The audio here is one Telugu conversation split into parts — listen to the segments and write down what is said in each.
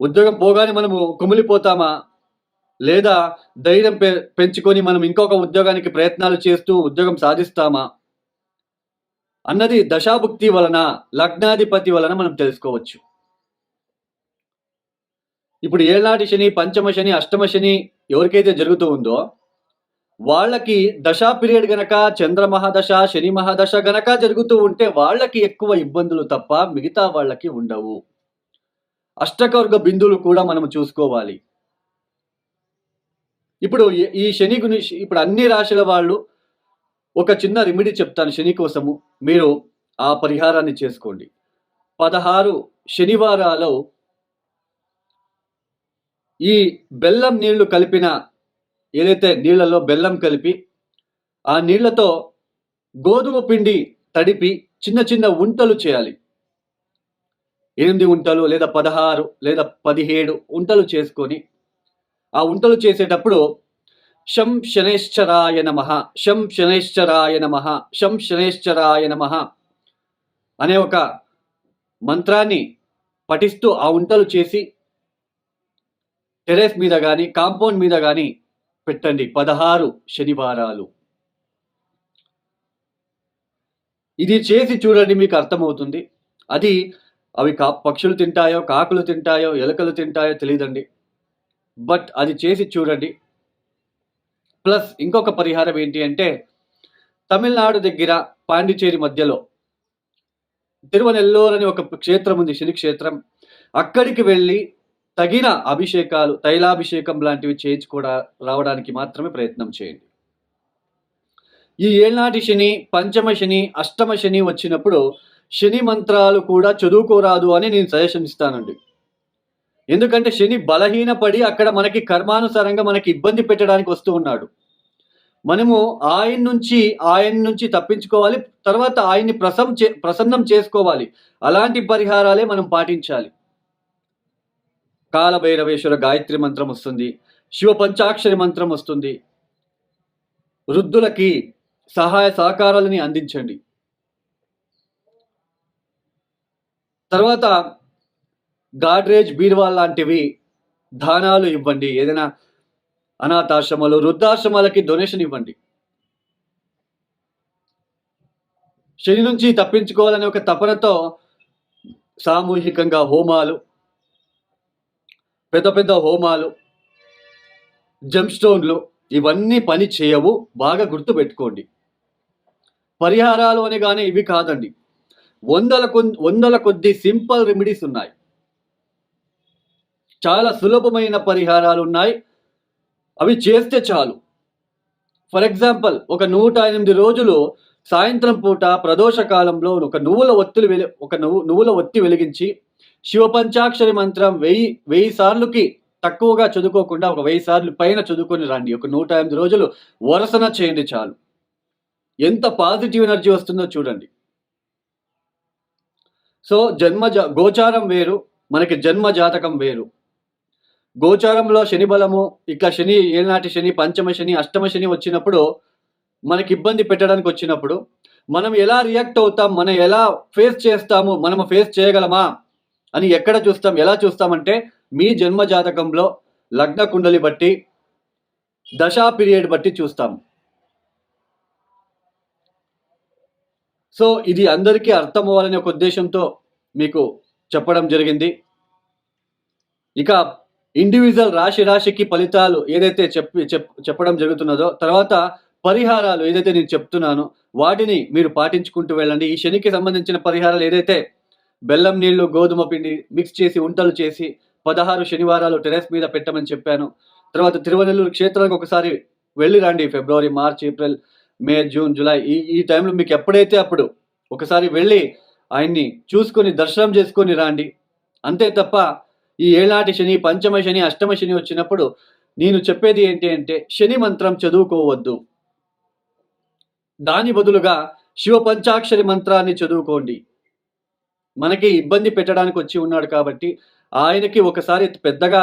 ఉద్యోగం పోగానే మనము కుమిలిపోతామా? లేదా ధైర్యం పె పెంచుకొని మనం ఇంకొక ఉద్యోగానికి ప్రయత్నాలు చేస్తూ ఉద్యోగం సాధిస్తామా? అన్నది దశాభుక్తి వలన లగ్నాధిపతి వలన మనం తెలుసుకోవచ్చు. ఇప్పుడు ఏళ్ళనాటి శని పంచమ శని అష్టమ శని ఎవరికైతే జరుగుతూ ఉందో వాళ్ళకి దశా పీరియడ్ గనక చంద్ర మహాదశ శని మహాదశ గనక జరుగుతూ ఉంటే వాళ్ళకి ఎక్కువ ఇబ్బందులు తప్ప మిగతా వాళ్ళకి ఉండవు. అష్టకవర్గ బిందువులు కూడా మనం చూసుకోవాలి. ఇప్పుడు ఈ- శని గురించి ఇప్పుడు అన్ని రాశుల వాళ్ళు ఒక చిన్న రెమెడీ చెప్తాను శని కోసము. మీరు ఆ పరిహారాన్ని చేసుకోండి. పదహారు శనివారాలు ఈ బెల్లం నీళ్ళు కలిపిన ఏదైతే నీళ్ళలో బెల్లం కలిపి ఆ నీళ్ళతో గోధుమ పిండి తడిపి చిన్న చిన్న ఉంటలు చేయాలి. ఎనిమిది ఉంటలు లేదా పదహారు లేదా పదిహేడు ఉంటలు చేసుకొని ఆ ఉంటలు చేసేటప్పుడు శం శనేశ్చరాయ నమ శం శనేశ్చరాయ నమ శం శనేశ్చరాయ నమ అనే ఒక మంత్రాన్ని పఠిస్తూ ఆ ఉంటలు చేసి టెరెస్ మీద కానీ కాంపౌండ్ మీద కానీ పెట్టండి పదహారు శనివారాలు. ఇది చేసి చూడండి మీకు అర్థమవుతుంది. అది అవి కా పక్షులు తింటాయో కాకులు తింటాయో ఎలుకలు తింటాయో తెలియదండి బట్ అది చేసి చూడండి. ప్లస్ ఇంకొక పరిహారం ఏంటి అంటే తమిళనాడు దగ్గర పాండిచేరి మధ్యలో తిరువనెల్లూరు అని ఒక క్షేత్రం ఉంది శని క్షేత్రం. అక్కడికి వెళ్ళి తగిన అభిషేకాలు తైలాభిషేకం లాంటివి చేయించుకోవడా రావడానికి మాత్రమే ప్రయత్నం చేయండి. ఈ ఏళ్నాటి శని పంచమ శని అష్టమ శని వచ్చినప్పుడు శని మంత్రాలు కూడా చదువుకోరాదు అని నేను సజెషన్ ఇస్తానండి. ఎందుకంటే శని బలహీనపడి అక్కడ మనకి కర్మానుసారంగా మనకి ఇబ్బంది పెట్టడానికి వస్తూ ఉన్నాడు. మనము ఆయన నుంచి ఆయన నుంచి తప్పించుకోవాలి తర్వాత ఆయన్ని ప్రసం చే ప్రసన్నం చేసుకోవాలి. అలాంటి పరిహారాలే మనం పాటించాలి. కాలభైరవేశ్వర గాయత్రి మంత్రం వస్తుంది శివ పంచాక్షరి మంత్రం వస్తుంది. వృద్ధులకి సహాయ సహకారాలని అందించండి. తర్వాత గాడ్రేజ్ బీర్వాల్ లాంటివి దానాలు ఇవ్వండి. ఏదైనా అనాథాశ్రమాలు వృద్ధాశ్రమాలకి డొనేషన్ ఇవ్వండి. శని నుంచి తప్పించుకోవాలనే ఒక తపనతో సామూహికంగా హోమాలు పెద్ద పెద్ద హోమాలు జంప్స్టోన్లు ఇవన్నీ పని చేయవు. బాగా గుర్తుపెట్టుకోండి. పరిహారాలు అని కానీ ఇవి కాదండి. వందల కొన్- వందల కొద్ది సింపుల్ రెమెడీస్ ఉన్నాయి. చాలా సులభమైన పరిహారాలు ఉన్నాయి అవి చేస్తే చాలు. ఫర్ ఎగ్జాంపుల్ ఒక నూట ఎనిమిది రోజులు సాయంత్రం పూట ప్రదోష కాలంలో ఒక నువ్వుల ఒత్తులు వెలి ఒక నువ్వు నువ్వుల ఒత్తి వెలిగించి శివ పంచాక్షరి మంత్రం వెయ్యి వెయ్యి సార్లుకి తక్కువగా చదువుకోకుండా ఒక వెయ్యి సార్లు పైన చదువుకొని రండి. ఒక నూట ఎనిమిది రోజులు వరసన చేయండి చాలు. ఎంత పాజిటివ్ ఎనర్జీ వస్తుందో చూడండి. సో జన్మ జా గోచారం వేరు మనకి జన్మ జాతకం వేరు. గోచారంలో శని బలము ఇట్లా శని ఏనాటి శని పంచమ శని అష్టమ శని వచ్చినప్పుడు మనకి ఇబ్బంది పెట్టడానికి వచ్చినప్పుడు మనం ఎలా రియాక్ట్ అవుతాం మనం ఎలా ఫేస్ చేస్తాము మనం ఫేస్ చేయగలమా అని ఎక్కడ చూస్తాం ఎలా చూస్తామంటే మీ జన్మ జాతకంలో లగ్న కుండలి బట్టి దశా పీరియడ్ బట్టి చూస్తాం. సో ఇది అందరికీ అర్థం అవ్వాలనే ఒక ఉద్దేశంతో మీకు చెప్పడం జరిగింది. ఇక ఇండివిజువల్ రాశి రాశికి ఫలితాలు ఏదైతే చెప్పి చెప్ చెప్పడం జరుగుతున్నదో తర్వాత పరిహారాలు ఏదైతే నేను చెప్తున్నానో వాటిని మీరు పాటించుకుంటూ వెళ్ళండి. ఈ శనికి సంబంధించిన పరిహారాలు ఏదైతే బెల్లం నీళ్ళు గోధుమ పిండి మిక్స్ చేసి ఉంటలు చేసి పదహారు శనివారాలు టెరెస్ మీద పెట్టమని చెప్పాను. తర్వాత తిరువనెల్లూరు క్షేత్రానికి ఒకసారి వెళ్ళి రండి. February March April May June July ఈ ఈ టైంలో మీకు ఎప్పుడైతే అప్పుడు ఒకసారి వెళ్ళి ఆయన్ని చూసుకొని దర్శనం చేసుకొని రండి. అంతే తప్ప ఈ ఏనాటి శని పంచమ శని అష్టమ శని వచ్చినప్పుడు నేను చెప్పేది ఏంటి అంటే శని మంత్రం చదువుకోవద్దు. దాని బదులుగా శివ పంచాక్షరి మంత్రాన్ని చదువుకోండి. మనకి ఇబ్బంది పెట్టడానికి వచ్చి ఉన్నాడు కాబట్టి ఆయనకి ఒకసారి పెద్దగా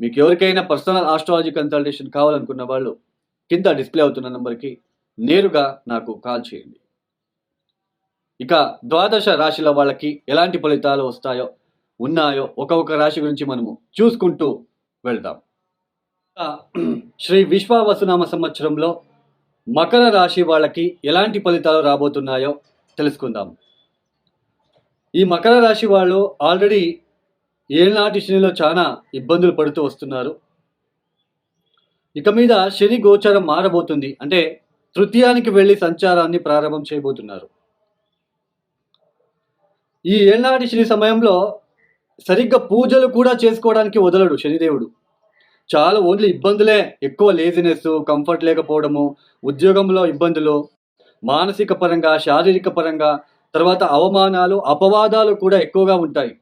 మీకు ఎవరికైనా పర్సనల్ ఆస్ట్రాలజీ కన్సల్టేషన్ కావాలనుకున్న వాళ్ళు కింద డిస్ప్లే అవుతున్న నెంబర్కి నేరుగా నాకు కాల్ చేయండి. ఇక ద్వాదశ రాశిల వాళ్ళకి ఎలాంటి ఫలితాలు వస్తాయో ఉన్నాయో ఒక్కొక్క రాశి గురించి మనము చూసుకుంటూ వెళ్దాం. శ్రీ విశ్వావసునామ సంవత్సరంలో మకర రాశి వాళ్ళకి ఎలాంటి ఫలితాలు రాబోతున్నాయో తెలుసుకుందాం. ఈ మకర రాశి వాళ్ళు ఆల్రెడీ ఏనాటి శనిలో చాలా ఇబ్బందులు పడుతూ వస్తున్నారు. ఇక మీద శని గోచరం మారబోతుంది. అంటే తృతీయానికి వెళ్ళి సంచారాన్ని ప్రారంభం చేయబోతున్నారు. ఈ ఏనాటి శని సమయంలో సరిగ్గా పూజలు కూడా చేసుకోవడానికి వదలడు శనిదేవుడు. చాలా ఓన్లీ ఇబ్బందులే. ఎక్కువ లేజినెస్ కంఫర్ట్ లేకపోవడము ఉద్యోగంలో ఇబ్బందులు మానసిక పరంగా శారీరక పరంగా తర్వాత అవమానాలు అపవాదాలు కూడా ఎక్కువగా ఉంటాయి.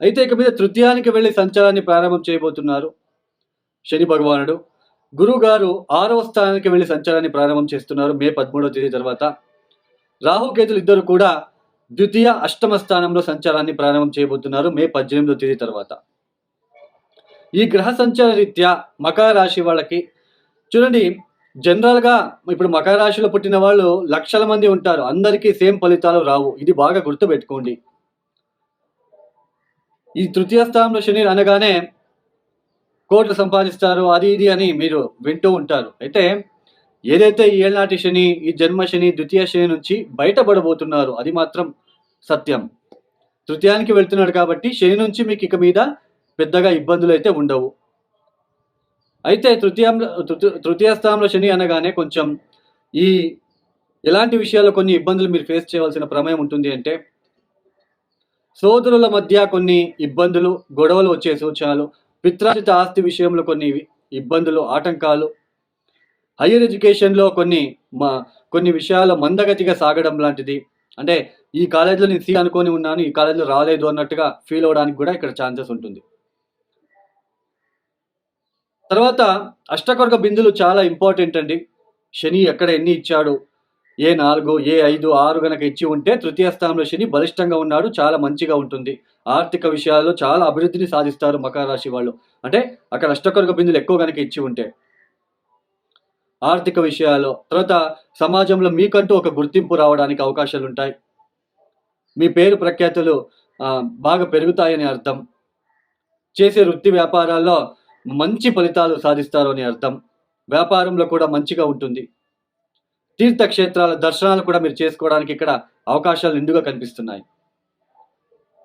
అయితే ఇక మీద తృతీయానికి వెళ్ళి సంచారాన్ని ప్రారంభం చేయబోతున్నారు శని భగవానుడు. గురువు గారు ఆరవ స్థానానికి వెళ్ళి సంచారాన్ని ప్రారంభం చేస్తున్నారు మే పదమూడవ తేదీ తర్వాత. రాహుకేతులు ఇద్దరు కూడా ద్వితీయ అష్టమ స్థానంలో సంచారాన్ని ప్రారంభం చేయబోతున్నారు మే పద్దెనిమిదవ తేదీ తర్వాత. ఈ గ్రహ సంచార రీత్యా మకర రాశి వాళ్ళకి చూడండి జనరల్గా ఇప్పుడు మకర రాశిలో పుట్టిన వాళ్ళు లక్షల మంది ఉంటారు. అందరికీ సేమ్ ఫలితాలు రావు. ఇది బాగా గుర్తుపెట్టుకోండి. ఈ తృతీయ స్థానంలో శని అనగానే కోట్లు సంపాదిస్తారు అది ఇది అని మీరు వింటూ ఉంటారు. అయితే ఏదైతే ఈ ఏళ్ళనాటి శని ఈ జన్మ శని ద్వితీయ శని నుంచి బయటపడబోతున్నారు అది మాత్రం సత్యం. తృతీయానికి వెళ్తున్నాడు కాబట్టి శని నుంచి మీకు ఇక మీద పెద్దగా ఇబ్బందులు అయితే ఉండవు. అయితే తృతీయంలో తృతీయ స్థానంలో శని అనగానే కొంచెం ఈ ఎలాంటి విషయాల్లో కొన్ని ఇబ్బందులు మీరు ఫేస్ చేయవలసిన ప్రమేయం ఉంటుంది అంటే సోదరుల మధ్య కొన్ని ఇబ్బందులు గొడవలు వచ్చే సూచనలు పిత్రాజిత ఆస్తి విషయంలో కొన్ని ఇబ్బందులు ఆటంకాలు. హయ్యర్ ఎడ్యుకేషన్లో కొన్ని మా కొన్ని విషయాలు మందగతిగా సాగడం లాంటిది. అంటే ఈ కాలేజీలో నేను సీ అనుకొని ఉన్నాను ఈ కాలేజీలో రాలేదు అన్నట్టుగా ఫీల్ అవడానికి కూడా ఇక్కడ ఛాన్సెస్ ఉంటుంది. తర్వాత అష్టకొరక బిందులు చాలా ఇంపార్టెంట్ అండి. శని ఎక్కడ ఎన్ని ఇచ్చాడు ఏ నాలుగు ఏ ఐదు ఆరు గనక ఇచ్చి ఉంటే తృతీయ స్థానంలో శని బలిష్టంగా ఉన్నాడు చాలా మంచిగా ఉంటుంది. ఆర్థిక విషయాల్లో చాలా అభివృద్ధిని సాధిస్తారు మకర రాశి వాళ్ళు. అంటే అక్కడ అష్టకొరక బిందులు ఎక్కువ గనక ఇచ్చి ఉంటే. ఆర్థిక విషయాల్లో తర్వాత సమాజంలో మీకంటూ ఒక గుర్తింపు రావడానికి అవకాశాలు ఉంటాయి. మీ పేరు ప్రఖ్యాతులు బాగా పెరుగుతాయని అర్థం. చేసే వృత్తి వ్యాపారాల్లో మంచి ఫలితాలు సాధిస్తారు అని అర్థం. వ్యాపారంలో కూడా మంచిగా ఉంటుంది. తీర్థక్షేత్రాల దర్శనాలు కూడా మీరు చేసుకోవడానికి ఇక్కడ అవకాశాలు నిండుగా కనిపిస్తున్నాయి.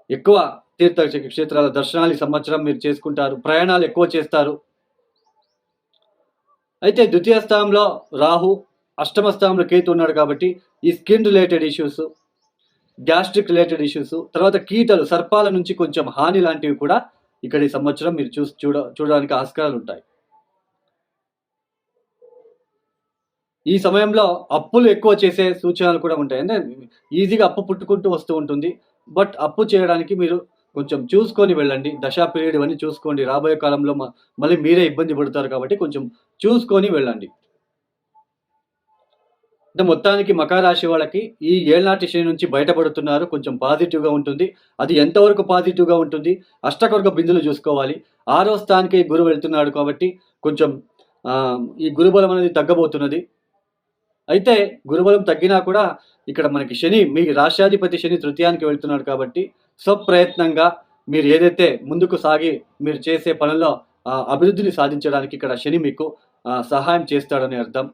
ఎక్కువ తీర్థ క్షేత్రాల దర్శనాలు ఈ సంవత్సరం మీరు చేసుకుంటారు. ప్రయాణాలు ఎక్కువ చేస్తారు. అయితే ద్వితీయ స్థానంలో రాహు అష్టమ స్థానంలో కేతు ఉన్నాడు కాబట్టి ఈ skin related issues gastric related issues తర్వాత కీటలు సర్పాల నుంచి కొంచెం హాని లాంటివి కూడా ఇక్కడ ఈ సంవత్సరం మీరు చూసి చూడ చూడడానికి ఆస్కారాలు ఉంటాయి. ఈ సమయంలో అప్పులు ఎక్కువ చేసే సూచనలు కూడా ఉంటాయి. అంటే ఈజీగా అప్పు పుట్టుకుంటూ వస్తూ ఉంటుంది. బట్ అప్పు చేయడానికి మీరు కొంచెం చూసుకొని వెళ్ళండి. దశా పీరియడ్ అని చూసుకోండి. రాబోయే కాలంలో మ- మళ్ళీ మీరే ఇబ్బంది పడతారు కాబట్టి కొంచెం చూసుకొని వెళ్ళండి. అంటే మొత్తానికి మకర రాశి వాళ్ళకి ఈ ఏళ్నాటి శని నుంచి బయటపడుతున్నారు. కొంచెం పాజిటివ్గా ఉంటుంది. అది ఎంతవరకు పాజిటివ్గా ఉంటుంది? అష్టకొరక బిందులు చూసుకోవాలి. ఆరో స్థానికి గురువు వెళ్తున్నాడు కాబట్టి కొంచెం ఈ గురుబలం అనేది తగ్గబోతున్నది. అయితే గురుబలం తగ్గినా కూడా ఇక్కడ మనకి శని మీ రాష్ట్రాధిపతి శని తృతీయానికి వెళ్తున్నాడు కాబట్టి స్వప్రయత్నంగా మీరు ఏదైతే ముందుకు సాగి మీరు చేసే పనుల్లో అభివృద్ధిని సాధించడానికి ఇక్కడ శని మీకు సహాయం చేస్తాడని అర్థం.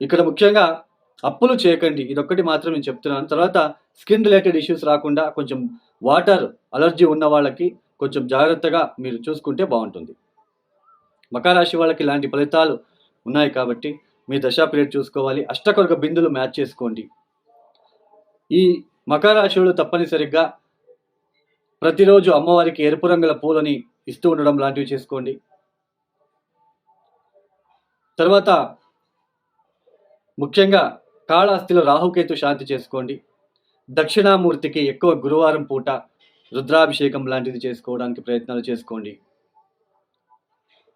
ఇక్కడ ముఖ్యంగా అప్పులు చేయకండి. ఇదొక్కటి మాత్రం నేను చెప్తున్నాను. తర్వాత స్కిన్ రిలేటెడ్ ఇష్యూస్ రాకుండా కొంచెం వాటర్ అలర్జీ ఉన్న వాళ్ళకి కొంచెం జాగ్రత్తగా మీరు చూసుకుంటే బాగుంటుంది. మకరాశి వాళ్ళకి ఇలాంటి ఫలితాలు ఉన్నాయి కాబట్టి మీ దశా పీరియడ్ చూసుకోవాలి. అష్టకొరక బిందులు మ్యాచ్ చేసుకోండి. ఈ మకర రాశి తప్పనిసరిగా ప్రతిరోజు అమ్మవారికి ఎరుపు రంగుల పూలని ఇస్తూ ఉండడం లాంటివి చేసుకోండి. తర్వాత ముఖ్యంగా కాళహస్తిలో రాహుకేతు శాంతి చేసుకోండి. దక్షిణామూర్తికి ఎక్కువ గురువారం పూట రుద్రాభిషేకం లాంటిది చేసుకోవడానికి ప్రయత్నాలు చేసుకోండి.